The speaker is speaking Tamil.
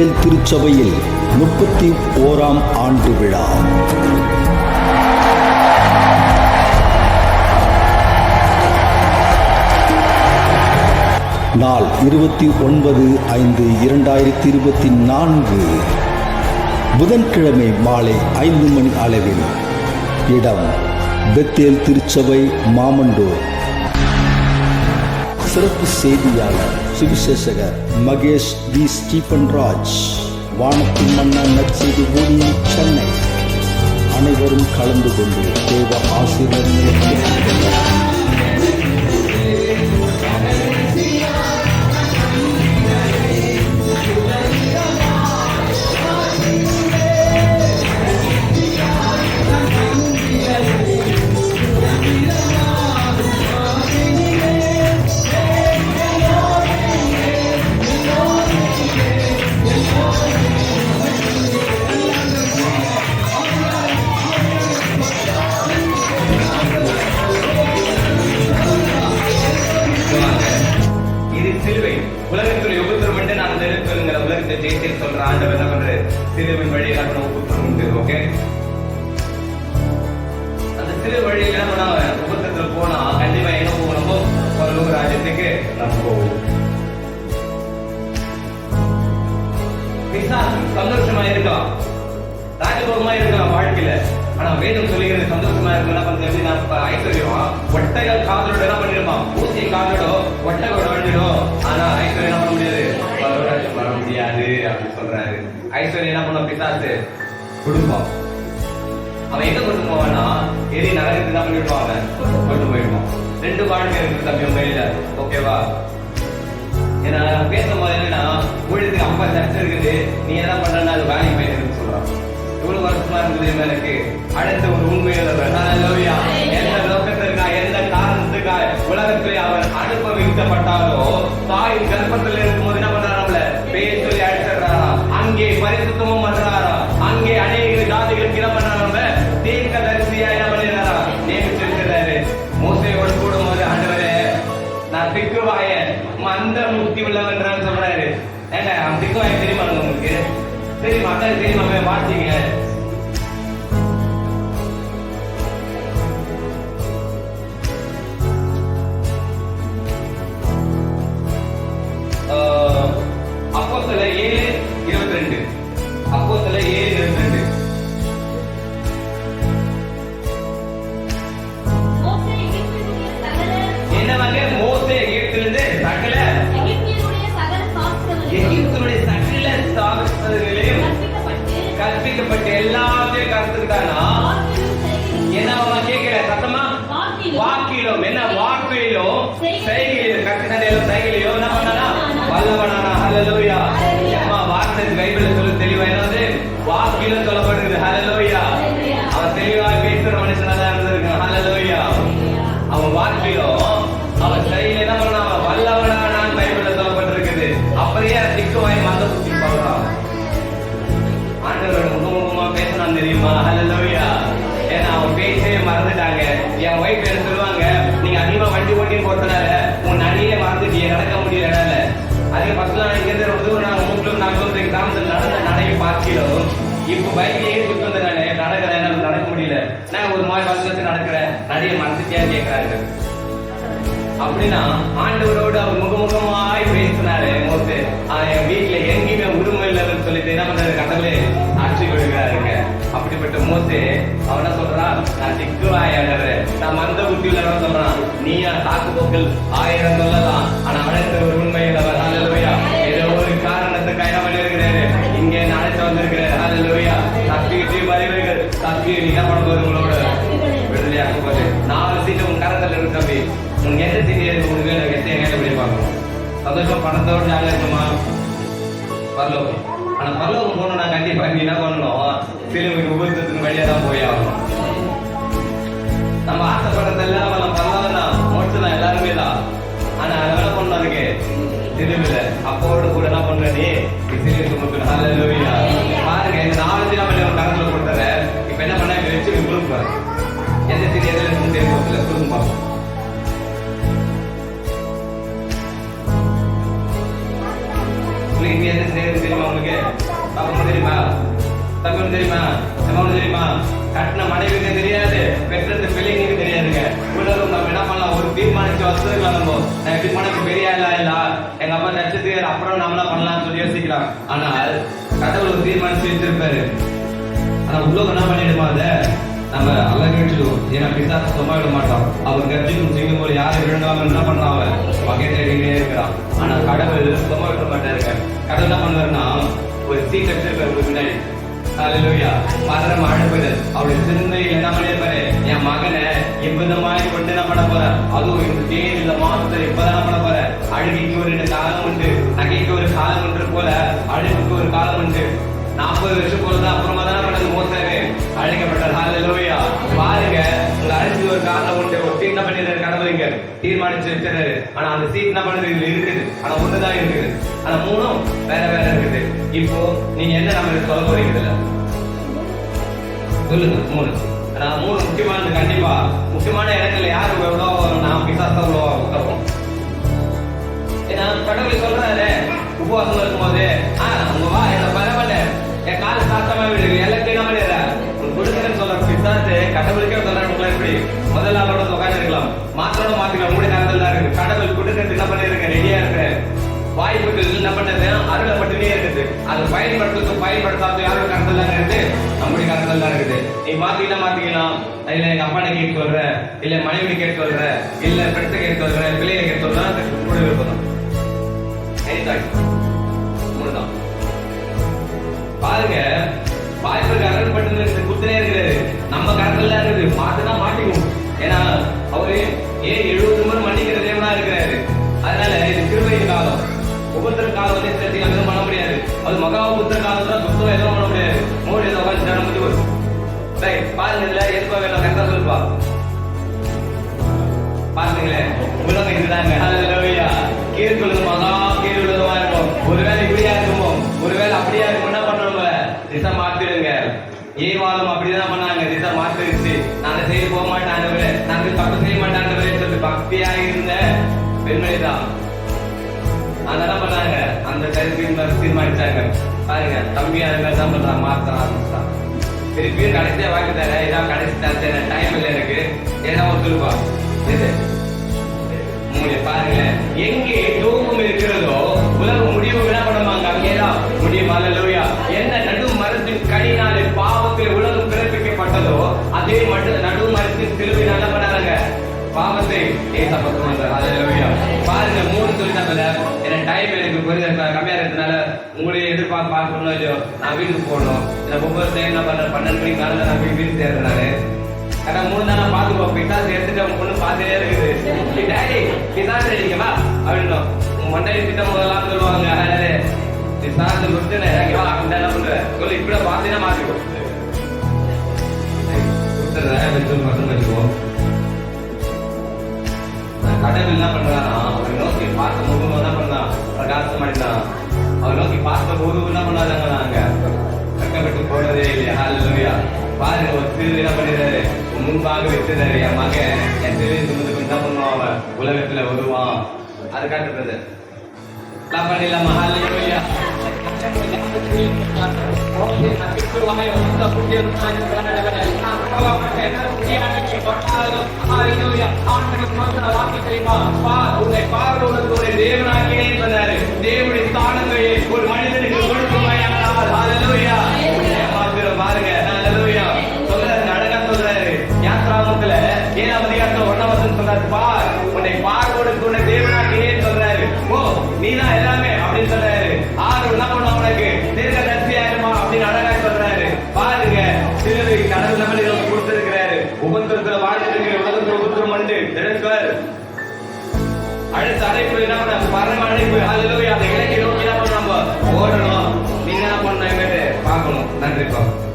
பெத்தேல் திருச்சபையில் முப்பத்தி ஓராம் ஆண்டு விழா. நாள் இருபத்தி ஒன்பது ஐந்து இரண்டாயிரத்தி இருபத்தி நான்கு. புதன்கிழமை மாலை ஐந்து மணி அளவில் இடம் பெத்தேல் திருச்சபை மாமண்டூர். சிறப்பு செய்தியாளர் சுவிசேஷகர் மகேஷ் டி ஸ்டீபன் ராஜ் வானத்தின் மன்னன் நற்செய்தி ஊழியம் சென்னை. அனைவரும் கலந்து கொண்டு தேவ ஆசீர்வாதங்களை சொல்ற ஆண்டவர் என்ன பண்ற சிலுவின் வழியில் நம்ம உபத்திரம் உண்டு ஓகே அந்த சிறு வழியில நம்ம உபத்திரத்துல போனா கண்டிப்பா என்ன போகணுமோ பரலோக ராஜ்யத்துக்கு நம்ம போவோம். சந்தோஷமா இருக்கலாம் ராஜபோகமா இருக்கலாம் வாழ்க்கையில. ஆனா வேதம் சொல்லுகிறது சந்தோஷமா இருக்கு என்ன பண்றது? எப்படின்னா இப்ப ஐஸ்வர்யம் ஒட்டக காதலோட என்ன பண்ணிடுமா? ஊசி காதலோட ஒட்டகோட வந்துடும் ஆனா ஐஸ்வர்யம் சொல்றாரு. ஐஸ்வர்யா என்ன பண்ண பிசாசு. குடும்பம் அவன் எங்க கொண்டு போவான்னா? எரி நகரத்துக்கு தான் பண்ணிடுவான் அவன். கொண்டு போயிடுவான். ரெண்டு வாழ்க்கை இருக்கு தம்பி உண்மையில ஓகேவா ஏன்னா பேசும் போது என்னன்னா ஊழியத்துக்கு அப்பா சர்ச்சை இருக்குது. நீ என்ன பண்றன்னா அது வேலைக்கு போயிருக்குன்னு சொல்றான். இவ்வளவு வருஷமா இருக்குது எனக்கு? அடுத்த ஒரு உண்மையில ஹalleluya எந்த நோக்கத்திற்காக எந்த காரணத்துக்காக உலகத்திலே அவன் அனுபவிக்கப்பட்டாலோ தாய் கர்ப்பத்தில் தெரியுமா அதான் தெரியுமா அவன் இப்போ பைக்லயே வந்து நான் நடக்கிறேன் என்னால நடக்க முடியல. நான் ஒரு மாதிரி பஸ்ல நடக்கிறேன். நடிகை மனசுக்கே கேட்கிறாங்க அப்படின்னா ஆண்டவரோடு அவர் முகமுகமாய் பேசினாரு மோசே. ஆனா என் வீட்டுல எங்கேயுமே உரிமை இல்லைன்னு சொல்லிட்டு என்ன பண்றாரு? கடவுளே ஆட்சி கொடுக்கிறாருங்க அப்படிப்பட்ட மோசே அவன சொல்றான்? நான் திக்குவாயாளர் நான் மந்த புத்தி உள்ளவன் சொல்றான். நீயா தாக்கு போக்கள் ஆயிரம் சொல்லலாம். ஆனா அழைத்த ஒரு தம்பி உனக்கு எந்த சீட்டு இருக்கு உனக்கு வேணும் எத்தனை கையில போய் பார்க்கணும் சந்தோஷம் பணத்தோட ஜாலியாக இருக்குமா பரலோகம் ஆனா பரலோகம் போகணும்னா கண்டிப்பா நீ என்ன பண்ணணும் சிலுவைக்கு உபயோகத்துக்கு வழியா தான் போய் ஆகணும் நம்ம ஆசைப்படுறதெல்லாம் நம்ம பரலோகம் பிள்ளைங்க என்ன செய்யறது தெரியுமா உங்களுக்கு பாப்பா தெரியுமா தப்பு தெரியுமா செம்மனு தெரியுமா கட்டின மனைவிக்கு தெரியாது. பெற்றது பிள்ளைங்களுக்கு தெரியாதுங்க. உலகம் நம்ம என்ன பண்ணலாம்? ஒரு தீர்மானிச்சு வசதிக்கலாம் நம்ம நான் தீர்மானிக்கு பெரிய ஆளா இல்ல? எங்க அப்பா நட்சத்திரம் அப்புறம் நம்மளா பண்ணலாம்னு சொல்லி யோசிக்கலாம் ஆனால் கடவுள் ஒரு தீர்மானிச்சு வச்சிருப்பாரு. ஆனா உலகம் என்ன பண்ணிடுமா அதை? நம்ம அழகு ஏன்னா பிசாசு சும்மா விட மாட்டான். அவன் கர்ஜிக்கும் சிங்கம் போல யாரும் விழுந்தாலும் என்ன பண்றான் அவன் வகை இருக்கிறான். ஆனா கடவுள் சும்மா விட மாட்டாருங்க கடவுள் என்ன பண்ணுவாருன்னா ஒரு சீட் வச்சிருக்காரு ஒரு முன்னாடி ஹalleluya பாதரம் ஆடுவது அவருடைய சிந்தையில் என்ன பண்ணியிருப்பாரு? என் மகனை மாதிரி கொண்டு என்ன பண்ண போற அதுவும் இந்த தேதி இந்த மாசத்துல இப்பதான் பண்ண போற அழுகைக்கு ஒரு ரெண்டு காலம் உண்டு நகைக்கு ஒரு காலம் உண்டு போல அழுகுக்கு ஒரு காலம் உண்டு. நாற்பது வருஷம் போல தான் அப்புறமா தானே பண்ணது மோசாரு அழைக்கப்பட்டார். ஹalleluya பாருங்க பண்ணிடுறாரு தீர்மானிச்சு வச்சிருந்தாரு ஆனா அந்த சீட் என்ன பண்ணுது? இதுல இருக்குது. ஆனா ஒண்ணுதான் இருக்குது. ஆனா மூணும் வேற வேற இருக்குது. இப்போ நீங்க என்ன நம்ம சொல்ல போறீங்க இதுல? சொல்லுங்க மூணு. ஆனா மூணு முக்கியமானது கண்டிப்பா. முக்கியமான இடங்கள்ல யாரு எவ்வளோ நான் பிசாசம் எவ்வளோ உத்தரவும் ஏன்னா கடவுள் சொல்றாரு உபவாசம் இருக்கும்போது பயன்படுத்தும் பயன்படுத்துறது பயன்படுத்தாத யாரோட கருத்தில் தான் இருக்குது நம்முடைய கருத்தில் தான் இருக்குது. நீ மாத்திக்கலாம் மாத்திக்கலாம்? இல்ல எங்க அப்பா கேட்க சொல்ற இல்ல மனைவி கேட்க சொல்ற இல்ல ஃப்ரெண்ட்ஸ் கேட்க சொல்ற பிள்ளைகளை கேட்க சொல்ற கூட விருப்பம் பாருங்க சாய்ஸ் மூணுதான் பாருங்க வாய்ப்புக்கு அருள்பட்டு குத்துனே இருக்கிறாரு. நம்ம கருத்துல உலகம் இதுதாங்க ஹalleluya கீழ்க்குள்ளது மகா கீழ்க்குள்ளதுமா இருக்கும் ஒருவேளை இப்படியா இருக்குமோ? ஒருவேளை அப்படியா இருக்கும்? என்ன பண்ணுவாங்க? திசை மாத்திடுங்க. ஏவாளும் அப்படிதான் பண்ணாங்க. திசை மாத்திருச்சு. நான் செய்ய போக மாட்டேன் ஆண்டவரே. நான் தப்பு செய்ய மாட்டேன் ஆண்டவரே சொல்லி பக்தியா இருந்த பெண்மணி தான் அதெல்லாம் பண்ணாங்க. அந்த கருத்து தீர்மானிச்சாங்க. பாருங்க தம்பி அது மாதிரி தான் பண்றாங்க மாத்த ஆரம்பிச்சான் திருப்பியும் கடைசியா வாங்கி தரேன். இதான் கடைசி தரேன். டைம் இல்லை எனக்கு. ஏதாவது ஒரு சொல்லுவா நீங்க பாருங்க. எங்கே தூக்கம் இருக்கிறதோ உலகம் முடிவு என்ன பண்ணுவாங்க அங்கேதான் முடியும்? லோயா என்ன நடு மரத்தின் கடினாலே பாவத்தில் உலகம் பிறப்பிக்கப்பட்டதோ அதே மட்டும் நடு மரத்தின் திருவி என்ன பண்ணாங்க பாவத்தை ஏசப்பட்டு பாருங்க மூணு சொல்லிட்டாங்கல்ல என்ன டைம் எனக்கு புரியுது கம்மியா இருக்கிறதுனால உங்களுடைய எதிர்பார்ப்பு பார்க்கணும் இல்லையோ. நான் வீட்டுக்கு போகணும். நான் ஒவ்வொரு டைம் நான் பண்ண பன்னெண்டு மணிக்கு காலையில நான் போய் வீட்டுக்கு சேர்றேன் கரெக்டாக மூணு நாளா பாத்துக்கோ பிசாசு எடுத்துட்டு அவங்க பொண்ணு பார்த்துட்டே இருக்குது. டேடி பிசாசு வா அப்படின்னும் உன் மண்டை திட்டம் முதலாம் சொல்லுவாங்க. பிசாசு கொடுத்து நான் அப்படின்னு என்ன பண்ற? இப்படி பாத்தீங்கன்னா மாத்திக்கோ கொடுத்துறேன் வச்சு கடவுள் என்ன பண்றானா அவரை நோக்கி பார்த்த முகம் என்ன பண்ணான் பிரகாசம் அடித்தான் அவரை நோக்கி பார்த்த என்ன பண்ணாதாங்க நாங்க? கஷ்டப்பட்டு போனதே இல்லையா? ஹalleluya பாருங்க ஒரு சிறு என்ன பண்ணிடுறாரு. முன்பாக வச்சிருந்தாரு என் மகன். என் சிறு சுமந்து உலகத்துல வருவான். அது காட்டுறது எல்லாம் பண்ணிடலாமா ஹalleluya தேவனுடைய ஸ்தானங்களை ஒரு சிலரு கடவுள் கொடுத்திருக்கிறாரு. உபத்திரத்துல வாழ்ந்துட்டு இருக்கிற உலகத்துல உபத்திரம் உண்டு. திறன்கள் அடுத்த அழைப்பு என்ன பண்ண? பரம அழைப்பு. ஹalleluya. அந்த இலக்கை நோக்கி என்ன பண்ணணும் நம்ம ஓடணும். நீங்க என்ன பண்ண பார்க்கணும். நன்றிப்பா